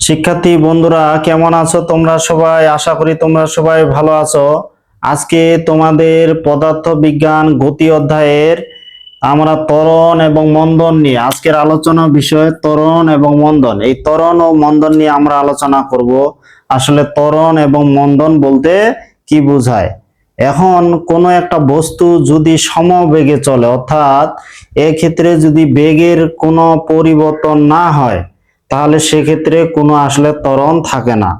শিক্ষার্থী বন্ধুরা, কেমন আছো তোমরা সবাই? আশা করি তোমরা সবাই ভালো আছো। আজকে তোমাদের পদার্থ বিজ্ঞান গতি অধ্যায়ের আমরা ত্বরণ এবং মন্দন নিয়ে, আজকের আলোচনা বিষয় ত্বরণ এবং মন্দন। এই ত্বরণ ও মন্দন নিয়ে আমরা আলোচনা করব। আসলে ত্বরণ এবং মন্দন বলতে কি বোঝায়? এখন কোনো একটা বস্তু যদি সমবেগে চলে, অর্থাৎ এক্ষেত্রে যদি বেগের কোনো পরিবর্তন না হয় তাহলে সেক্ষেত্রে কোনো আসলে ত্বরণ থাকে না।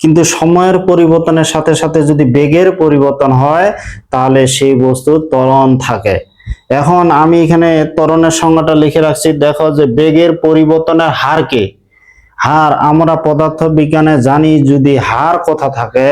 কিন্তু সময়ের পরিবর্তনের সাথে সাথে যদি বেগের পরিবর্তন হয়, তাহলে সেই বস্তু ত্বরণ থাকে। এখন আমি এখানে ত্বরণের সংজ্ঞাটা লিখে রাখছি, দেখো যে বেগের পরিবর্তনের হারকে হার আমরা পদার্থ বিজ্ঞানে জানি যদি হার কথা থাকে,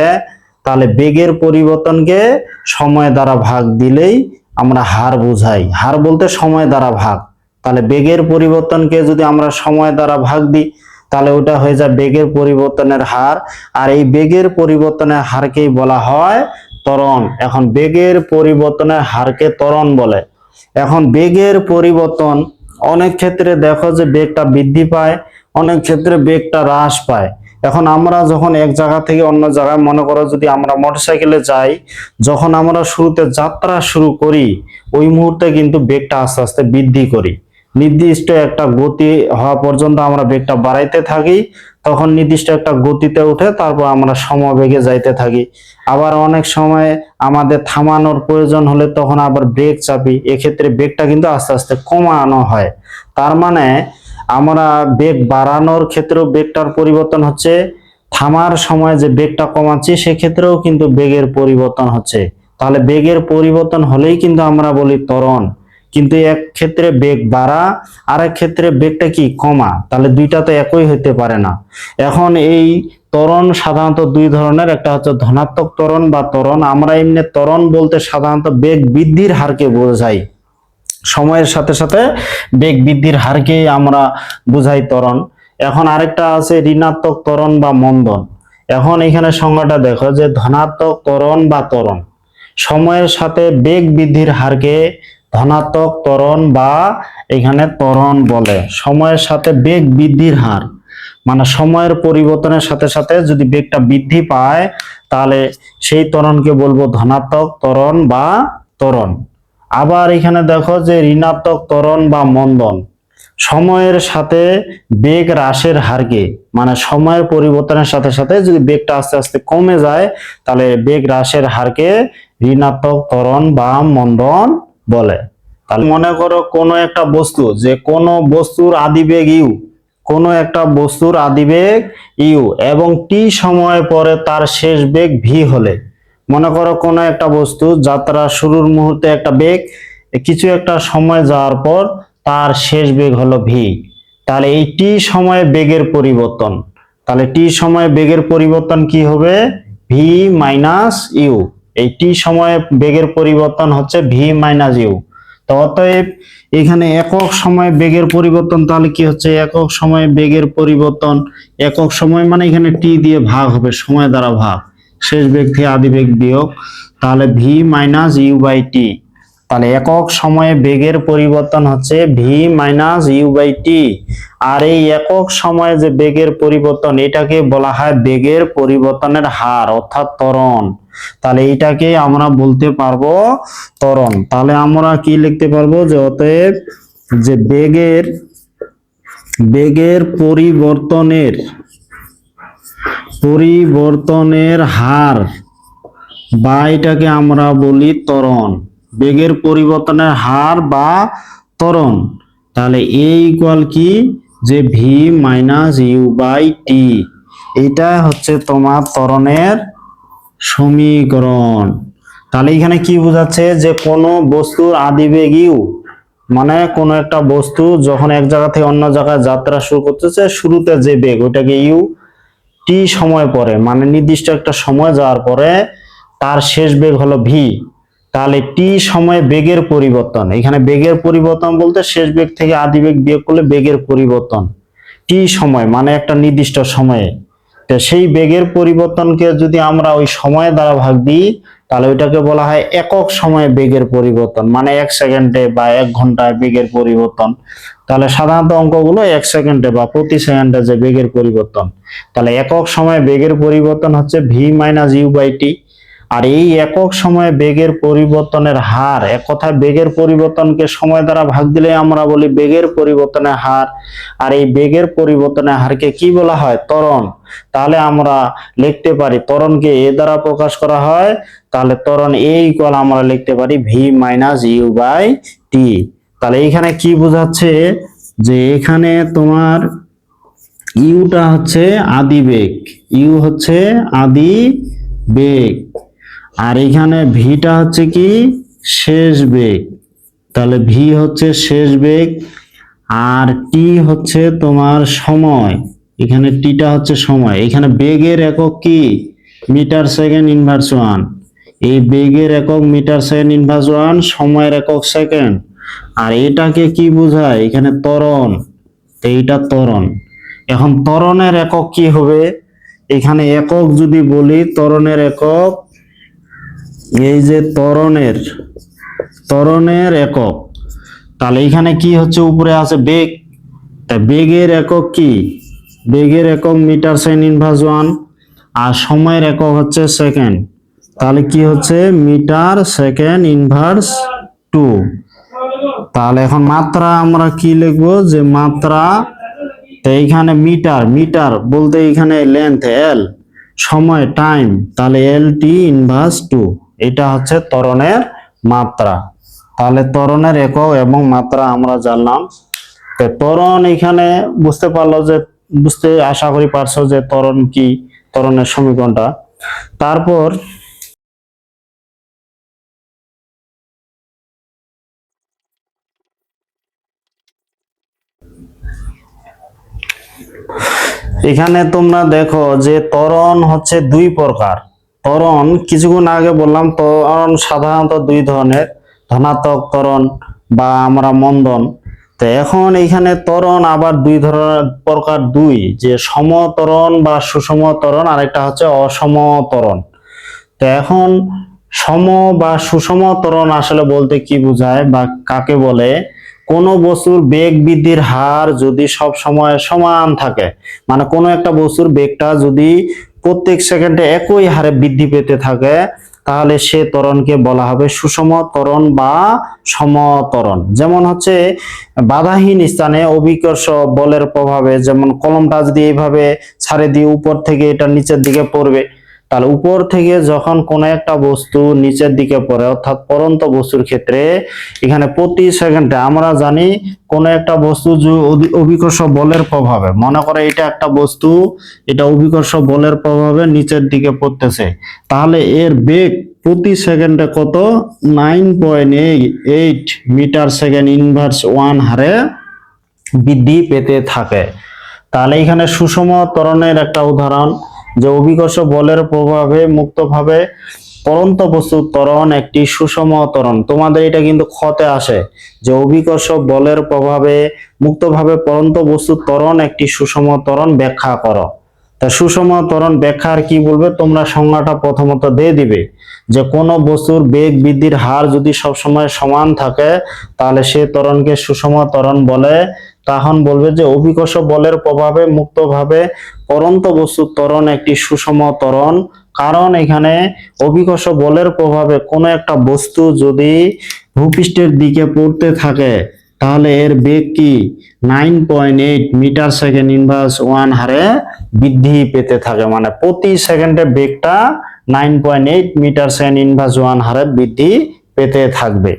তাহলে বেগের পরিবর্তনকে সময় দ্বারা ভাগ দিলেই আমরা হার বুঝাই। হার বলতে সময় দ্বারা ভাগ। তাহলে বেগের পরিবর্তনকে যদি আমরা সময় দ্বারা ভাগ দিই, তাহলে ওটা হয়ে যায় বেগের পরিবর্তনের হার। আর এই বেগের পরিবর্তনের হারকেই বলা হয় ত্বরণ। এখন বেগের পরিবর্তনের হারকে ত্বরণ বলে। এখন বেগের পরিবর্তন, অনেক ক্ষেত্রে দেখো যে বেগটা বৃদ্ধি পায়, অনেক ক্ষেত্রে বেগটা হ্রাস পায়। এখন আমরা যখন এক জায়গা থেকে অন্য জায়গায়, মনে করো যদি আমরা মোটরসাইকেলে যাই, যখন আমরা শুরুতে যাত্রা শুরু করি, ওই মুহূর্তে কিন্তু বেগটা আস্তে আস্তে বৃদ্ধি করি। নির্দিষ্ট একটা গতি হওয়া পর্যন্ত আমরা বেগটা বাড়াইতে থাকি, তখন নির্দিষ্ট একটা গতিতে উঠে তারপর আমরা সমবেগে যাইতে থাকি। আবার অনেক সময় আমাদের থামানোর প্রয়োজন হলে তখন আবার ব্রেক চাপি, এক্ষেত্রে বেগটা কিন্তু আস্তে আস্তে কমানো হয়। তার মানে আমরা বেগ বাড়ানোর ক্ষেত্রেও বেগটার পরিবর্তন হচ্ছে, থামার সময় যে বেগটা কমাচ্ছি সেক্ষেত্রেও কিন্তু বেগের পরিবর্তন হচ্ছে। তাহলে বেগের পরিবর্তন হলেই কিন্তু আমরা বলি ত্বরণ। কিন্তু এক ক্ষেত্রে বেগ বাড়া আর এক ক্ষেত্রে বেগটা কি কমা? তাহলে দুইটা তো একই হইতে পারে না। এখন এই ত্বরণ সাধারণত দুই ধরনের, একটা হচ্ছে ধনাত্মক ত্বরণ বা ত্বরণ। আমরা এমনি ত্বরণ বলতে সাধারণত বেগ বৃদ্ধির হারকে বোঝাই। সময়ের সাথে সাথে বেগ বৃদ্ধির হারকেই আমরা বুঝাই ত্বরণ। এখন আরেকটা আছে ঋণাত্মক ত্বরণ বা মন্দন। এখন এখানে সংজ্ঞাটা দেখো যে ধনাত্মক ত্বরণ বা ত্বরণ। সময়ের সাথে বেগ বৃদ্ধির হারকে ধনাত্মক ত্বরণ বা এখানে ত্বরণ বলে। সময়ের সাথে বেগ বৃদ্ধির হার। মানে সময়ের পরিবর্তনের সাথে সাথে যদি বেগটা বৃদ্ধি পায়, তাহলে সেই ত্বরণকে বলব ধনাত্মক ত্বরণ বা ত্বরণ। আবার এখানে দেখো যে ঋণাত্মক ত্বরণ বা মন্দন। সময়ের সাথে বেগ হ্রাসের হারকে মানে সময়ের পরিবর্তনের সাথে সাথে যদি বেগটা আস্তে আস্তে কমে যায়, তাহলে বেগ হ্রাসের হারকে ঋণাত্মক ত্বরণ বা মন্দন বলে। তাহলে মনে করো কোনো একটা বস্তু, যে কোনো বস্তুর আদিবেগ ইউ, কোনো একটা বস্তুর আদিবেগ ইউ, এবং টি সময় পরে তার শেষ বেগ ভি হলে। মনে করো কোনো একটা বস্তু, যাত্রা শুরুর মুহূর্তে একটা বেগ, কিছু একটা সময় যাওয়ার পর তার শেষ বেগ হলো ভি তাহলে এই টি সময়ে বেগের পরিবর্তন। তাহলে টি সময়ে বেগের পরিবর্তন কি হবে? ভি মাইনাস ইউ এই টি সময়ে বেগের পরিবর্তন হচ্ছে ভি মাইনাস ইউ তো অতএব এখানে একক সময়ে বেগের পরিবর্তন, তাহলে কি হচ্ছে? একক সময়ে বেগের পরিবর্তন, একক সময় মানে এখানে টি দিয়ে ভাগ হবে, সময় দ্বারা ভাগ। শেষ ব্যক্তি আদি বেগ বিয়োগ, তাহলে V minus U by T তাহলে একক সময়ে বেগের পরিবর্তন হচ্ছে V minus U by T আর এই একক সময়ে যে বেগের পরিবর্তন, এটাকে বলা হয় বেগের পরিবর্তনের হার, অর্থাৎ ত্বরণ। তাহলে এইটাকে আমরা বলতে পারব ত্বরণ। তাহলে আমরা কি লিখতে পারব যে অতএব যে বেগের বেগের পরিবর্তনের পরিবর্তনের হার বা এটাকে আমরা বলি ত্বরণ। বেগের পরিবর্তনের হার বা ত্বরণ। তাহলে এ ইকুয়াল কি? যে V minus U by T এটা হচ্ছে তোমার ত্বরণের সমীকরণ। তাহলে এখানে কি বোঝাচ্ছে? যে কোনো বস্তুর আদিবেগ ইউ মানে কোনো একটা বস্তু যখন এক জায়গা থেকে অন্য জায়গায় যাত্রা শুরু করতেছে, শুরুতে যে বেগ ওটাকে ইউ টি সময় পরে মানে নির্দিষ্ট একটা সময় যাওয়ার পরে তার শেষ বেগ হলো ভি তাহলে টি সময়ে বেগের পরিবর্তন। এখানে বেগের পরিবর্তন বলতে শেষ বেগ থেকে আদি বেগ বিয়োগ করলে বেগের পরিবর্তন। টি সময় মানে একটা নির্দিষ্ট সময়ে। তো সেই বেগের পরিবর্তনকে যদি আমরা ওই সময় দ্বারা ভাগ দিই, তাহলে ওইটাকে বলা হয় একক সময়ে বেগের পরিবর্তন মানে এক সেকেন্ডে বা এক ঘন্টায় বেগের পরিবর্তন। তাহলে সাধারণত অঙ্কগুলো এক সেকেন্ডে বা প্রতি সেকেন্ডে যে বেগের পরিবর্তন। তাহলে একক সময়ে বেগের পরিবর্তন হচ্ছে V minus U by T আর এই একক সময়ে বেগের পরিবর্তনের হার, এক কথায় বেগের পরিবর্তনকে সময় দ্বারা ভাগ দিলে আমরা বলি বেগের পরিবর্তনের হার। আর এই বেগের পরিবর্তনের হারকে কি বলা হয়? ত্বরণ। তাহলে আমরা লিখতে পারি ত্বরণকে এ দ্বারা প্রকাশ করা হয়, তাহলে ত্বরণ এ ইকুয়াল আমরা লিখতে পারি V minus U by T তাহলে এইখানে কি বোঝাচ্ছে? যে এখানে তোমার ইউটা হচ্ছে আদি বেগ ইউ হচ্ছে আদি বেগ। আর এখানে ভিটা হচ্ছে কি? শেষ বেগ। তাহলে ভি হচ্ছে শেষ বেগ, আর টি হচ্ছে তোমার সময়। এখানে টিটা হচ্ছে সময়। এখানে বেগের একক কি? Metre, second, inverse, one. এই বেগের একক মিটার, সেকেন্ড, ইনভার্স, ওয়ান, সময়ের একক সেকেন্ড। আর এটাকে কি বোঝায়? এখানে ত্বরণ। তো এইটা ত্বরণ। এখন ত্বরণের একক কি হবে? এখানে একক যদি বলি, ত্বরণের একক এই যে ত্বরণের ত্বরণের একক। তাহলে এখানে কি হচ্ছে? উপরে আছে বেগ। তা বেগের একক কি? বেগের একক মিটার সেকেন্ড ইনভার্স ওয়ান, আর সময়ের একক হচ্ছে সেকেন্ড। তাহলে কি হচ্ছে? Metre second inverse two. তাহলে এখন মাত্রা আমরা কি লিখব? যে মাত্রা, তো এইখানে মিটার মিটার বলতে এখানে লেন্থ এল সময় টাইম তাহলে এল টি ইনভার্স টু এটা হচ্ছে ত্বরণের মাত্রা। তাহলে ত্বরণের একক এবং মাত্রা আমরা জানলাম। তো ত্বরণ এখানে বুঝতে পারল যে, বুঝতে আশা করি পারছ যে ত্বরণ কি, ত্বরণের সমীকরণটা। তারপর এখানে তোমরা দেখো যে ত্বরণ হচ্ছে দুই প্রকার। ত্বরণ কিছুক্ষণ আগে বললাম ত্বরণ সাধারণত দুই ধরনের, ধনাত্মক ত্বরণ বা আমরা মন্দন। তো এখন এইখানে ত্বরণ আবার দুই ধরনের প্রকার দুই, যে সমতরণ বা সুষম ত্বরণ আরেকটা হচ্ছে অসম ত্বরণ তো এখন সম বা সুষম ত্বরণ আসলে বলতে কি বোঝায় বা কাকে বলে? কোনো বস্তুর বেগ বৃদ্ধির হার যদি সব সময় সমান থাকে মানে কোনো একটা বস্তুর বেগটা যদি প্রত্যেক সেকেন্ডে একই হারে বৃদ্ধি পেতে থাকে, তাহলে সে ত্বরণকে বলা হবে সুষম ত্বরণ বা সমতরণ যেমন হচ্ছে, বাধাহীন স্থানে অভিকর্ষ বলের প্রভাবে যেমন কলমটা যদি এইভাবে ছাড়ে দিয়ে উপর থেকে এটা নিচের দিকে পড়বে তাহলে উপর থেকে যখন কোন একটা বস্তু নিচের দিকে পড়ে, অর্থাৎ পরন্ত বস্তুর ক্ষেত্রে, এখানে প্রতি সেকেন্ডে আমরা জানি কোন একটা বস্তু অভিকর্ষ বলের প্রভাবে, মনে করে এটা একটা বস্তু, এটা অভিকর্ষ বলের প্রভাবে নিচের দিকে পড়তেছে। তাহলে এর বেগ প্রতি সেকেন্ডে কত? Nine point eight metre second inverse one হারে বৃদ্ধি পেতে থাকে। তাহলে এখানে সুষম ত্বরণের একটা উদাহরণ। যে অভিকর্ষ বলের প্রভাবে মুক্তভাবে পরন্ত বস্তুর ত্বরণ একটি সুষম ত্বরণ। তোমাদের এটা কিন্তু ক্ষতে আসে। যে অভিকর্ষ বলের প্রভাবে মুক্তভাবে পরন্ত বস্তুর ত্বরণ একটি সুষম ত্বরণ ব্যাখ্যা করো। তা সুষম ত্বরণ ব্যাখ্যার কি বলবে? তোমরা সংজ্ঞাটা প্রথমত দিয়ে দিবে। যে কোনো বস্তুর বেগ বৃদ্ধির হার যদি সবসময় সমান থাকে, তাহলে সে ত্বরণকে সুষম ত্বরণ বলে। তখন বলবে যে অভিকর্ষ বলের প্রভাবে মুক্তভাবে পরন্ত বস্তুর ত্বরণ একটি সুষম ত্বরণ। কারণ এখানে অভিকর্ষ বলের প্রভাবে কোনো একটা বস্তু যদি ভূপৃষ্ঠের দিকে পড়তে থাকে, তাহলে এর বেগ কি? Nine point eight metre second inverse one হারে বৃদ্ধি পেতে থাকে। মানে প্রতি সেকেন্ডে বেগটা nine point eight metre second inverse one হারে বৃদ্ধি পেতে থাকবে।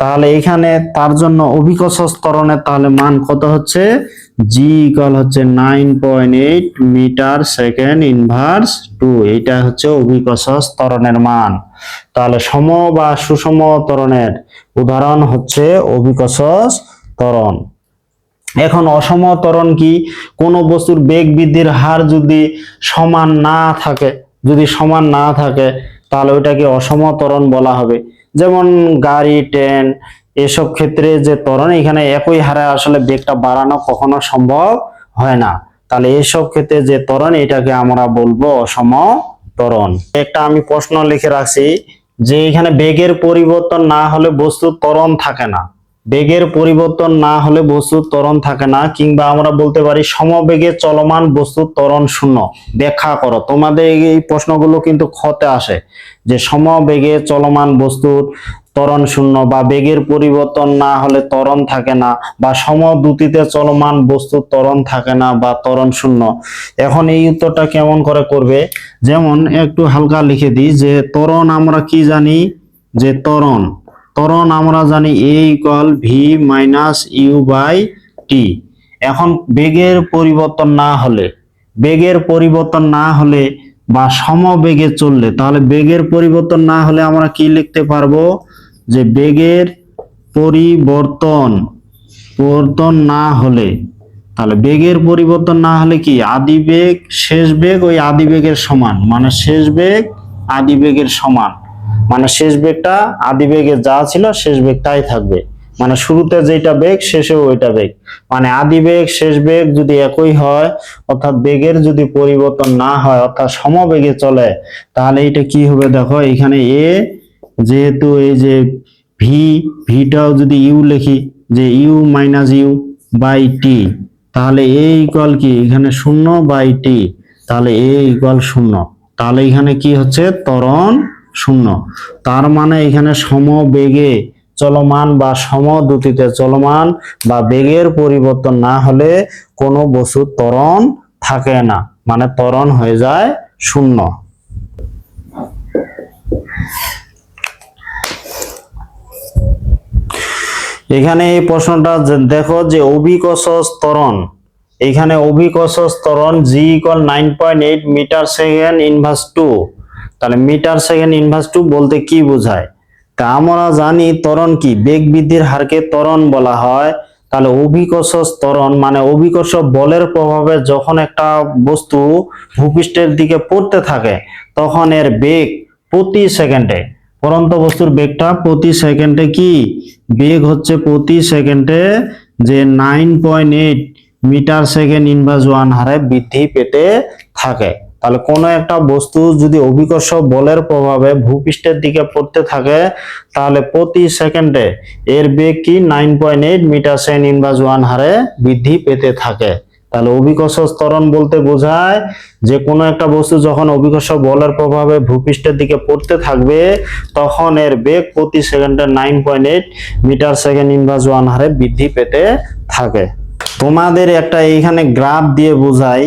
তাহলে এখানে তার জন্য অভিকর্ষ স্তরণের তাহলে মান কত হচ্ছে? জি ইকাল হচ্ছে nine point eight metre second inverse two এইটা হচ্ছে অভিকর্ষ স্তরণের মান। তাহলে সম বা সুষম ত্বরণের উদাহরণ হচ্ছে অভিকর্ষ ত্বরণ এখন অসম ত্বরণ কি? কোনো বস্তুর বেগ বৃদ্ধির হার যদি সমান না থাকে, যদি সমান না থাকে, তাহলে ওইটাকে অসম ত্বরণ বলা হবে। যেমন গাড়ি ট্রেন এসব ক্ষেত্রে যে ত্বরণ, এখানে একই হারে আসলে বেগটা বাড়ানো কখনো সম্ভব হয় না। তাহলে এসব ক্ষেত্রে যে ত্বরণ, এটাকে আমরা বলব অসম ত্বরণ। একটা আমি প্রশ্ন লিখে রাখছি যে এখানে বেগের পরিবর্তন না হলে বস্তু ত্বরণ থাকে না। বেগের পরিবর্তন না হলে বস্তু ত্বরণ থাকে না, কিংবা আমরা বলতে পারি সমবেগে চলমান বস্তু ত্বরণ শূন্য। ব্যাখ্যা করো, তোমাদের এই প্রশ্নগুলো কিন্তু খতে আসে, যে সমবেগে চলমান বস্তুর ত্বরণ শূন্য বা বেগের পরিবর্তন না হলে ত্বরণ থাকে না, বা সমদ্রুতিতে চলমান বস্তু ত্বরণ থাকে না বা ত্বরণ শূন্য। এখন এই উত্তরটা কেমন করে করবে? যেমন একটু হালকা লিখে দিই, যে ত্বরণ আমরা কি জানি? যে ত্বরণ। ত্বরণ আমরা জানি A equal V minus U by T এখন বেগের পরিবর্তন না হলে, বেগের পরিবর্তন না হলে বা সমবেগে চললে, তাহলে বেগের পরিবর্তন না হলে আমরা কি লিখতে পারব? যে বেগের পরিবর্তন পরিবর্তন না হলে, তাহলে বেগের পরিবর্তন না হলে কি? আদি বেগ, শেষ বেগ ওই আদি বেগের সমান। মানে শেষ বেগ আদি বেগের সমান। মানে শেষ বেগটা আদি বেগে যা ছিল শেষ বেগটাই থাকবে। মানে শুরুতে যেটা বেগ শেষেও ওইটা বেগ। মানে আদি বেগ, শেষ বেগ যদি একই হয়, অর্থাৎ বেগের যদি পরিবর্তন না হয়, অর্থাৎ সমবেগে চলে, তাহলে এটা কি হবে দেখো, এখানে এ যেহেতু এই যে ভি ভিটাও যদি ইউ লিখি, যে U minus U by T তাহলে এ ইকুয়াল কি? এখানে শূন্য বাই টি তাহলে এ ইকুয়াল শূন্য। তাহলে এখানে কি হচ্ছে? ত্বরণ শূন্য। তার মানে এখানে সমবেগে চলমান বা সমদ্রুতিতে চলমান বা বেগের পরিবর্তন না হলে কোনো বস্তুর ত্বরণ থাকে না মানে ত্বরণ হয়ে যায় শূন্য। এখানে এই প্রশ্নটা দেখো যে অভিকর্ষ ত্বরণ, এখানে অভিকর্ষ ত্বরণ G equal nine point eight metre second inverse two তাহলে মিটার সেকেন্ড ইনভার্স টু বলতে কি বোঝায়? তা আমরা জানি ত্বরণ কি? বেগ বৃদ্ধির হারকে ত্বরণ বলা হয়। তাহলে অভিকর্ষ ত্বরণ মানে অভিকর্ষ বলের প্রভাবে যখন একটা বস্তু ভূপৃষ্ঠের দিকে পড়তে থাকে, তখন এর বেগ প্রতি সেকেন্ডে, পরন্ত বস্তুর বেগটা প্রতি সেকেন্ডে কি? বেগ হচ্ছে প্রতি সেকেন্ডে যে nine point eight metre second inverse one হারে বৃদ্ধি পেতে থাকে। তাহলে কোনো একটা বস্তু যদি অভিকর্ষ বলের প্রভাবে ভূপৃষ্ঠের দিকে পড়তে থাকে, তাহলে প্রতি সেকেন্ডে এর বেগ কি? Nine point eight metre second inverse one হারে বৃদ্ধি পেতে থাকে। তাহলে অভিকর্ষ ত্বরণ বলতে বোঝায় যে কোনো একটা বস্তু যখন অভিকর্ষ বলের প্রভাবে ভূপৃষ্ঠের দিকে পড়তে থাকবে, তখন এর বেগ প্রতি সেকেন্ডে nine point eight metre second inverse one হারে বৃদ্ধি পেতে থাকে। তোমাদের একটা এইখানে গ্রাফ দিয়ে বোঝাই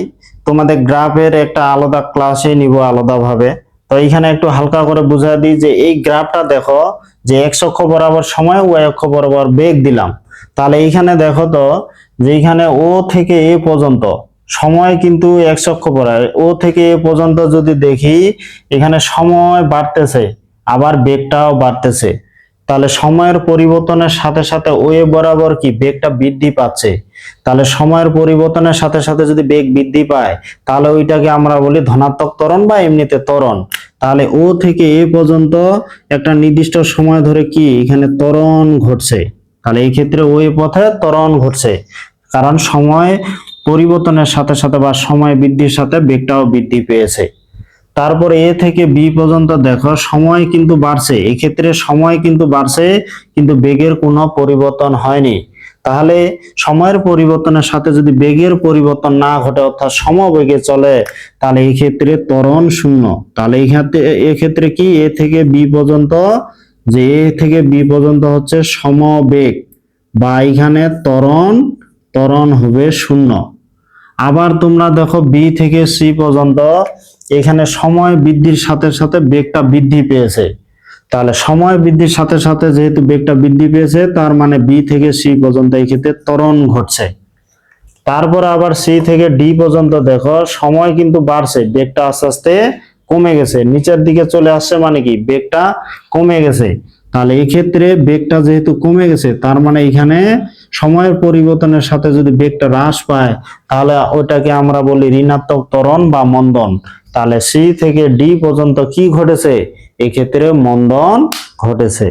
তোমাদের গ্রাফের একটা আলাদা ক্লাসে নিব আলাদাভাবে। তো এইখানে একটু হালকা করে বুঝাই দিই যে এই গ্রাফটা দেখো যে এক্স অক্ষ বরাবর সময় ওয়াই অক্ষ বরাবর বেগ দিলাম। তাহলে এইখানে দেখো তো যে এইখানে ও থেকে এ পর্যন্ত সময় কিন্তু এক্স অক্ষ বরাবর, ও থেকে এ পর্যন্ত যদি দেখি এখানে সময় বাড়তেছে, আবার বেগটাও বাড়তেছে। তাহলে সময়ের পরিবর্তনের সাথে সাথে ওয়ে বরাবর কি বেগটা বৃদ্ধি পাচ্ছে? তাহলে সময়ের পরিবর্তনের সাথে সাথে যদি বেগ বৃদ্ধি পায়, তাহলে ওইটাকে আমরা বলি ধনাত্মক ত্বরণ বা এমনিতে ত্বরণ। তাহলে ও থেকে এ পর্যন্ত একটা নির্দিষ্ট সময় ধরে কি এখানে ত্বরণ ঘটছে? তাহলে এই ক্ষেত্রে ওই পথে ত্বরণ ঘটছে। কারণ সময় পরিবর্তনের সাথে সাথে বা সময় বৃদ্ধির সাথে বেগটাও বৃদ্ধি পেয়েছে। তারপর এ থেকে বি পর্যন্ত দেখো, সময় কিন্তু বাড়ছে। এক্ষেত্রে সময় কিন্তু বাড়ছে, কিন্তু বেগের কোনো পরিবর্তন হয়নি। তাহলে সময়ের পরিবর্তনের সাথে যদি বেগের পরিবর্তন না ঘটে, অর্থাৎ সমবেগে চলে, তাহলে এই ক্ষেত্রে ত্বরণ শূন্য। তাহলে এই ক্ষেত্রে এক্ষেত্রে কি? এ থেকে বি পর্যন্ত, যে এ থেকে বি পর্যন্ত হচ্ছে সমবেগ। বা এখানে ত্বরণ ত্বরণ হবে শূন্য। আবার তোমরা দেখো বি থেকে সি পর্যন্ত এখানে সময় বৃদ্ধির সাথে সাথে বেগটা বৃদ্ধি পেয়েছে। তাহলে সময় বৃদ্ধির সাথে সাথে যেহেতু বেগটা বৃদ্ধি পেয়েছে, তার মানে বি থেকে সি পর্যন্ত এই ক্ষেত্রে ত্বরণ ঘটছে। তারপর আবার সি থেকে ডি পর্যন্ত দেখো, সময় কিন্তু বাড়ছে, বেগটা আস্তে আস্তে কমে গেছে। নিচের দিকে চলে আসছে মানে কি? বেগটা কমে গেছে। তাহলে এই ক্ষেত্রে বেগটা যেহেতু কমে গেছে, তার মানে এখানে সময়ের পরিবর্তনের সাথে যদি বেগটা হ্রাস পায়, তাহলে ওটাকে আমরা বলি ঋণাত্মক ত্বরণ বা মন্দন। তাহলে সি থেকে ডি পর্যন্ত কি ঘটেছে? এক্ষেত্রে মন্দন ঘটেছে।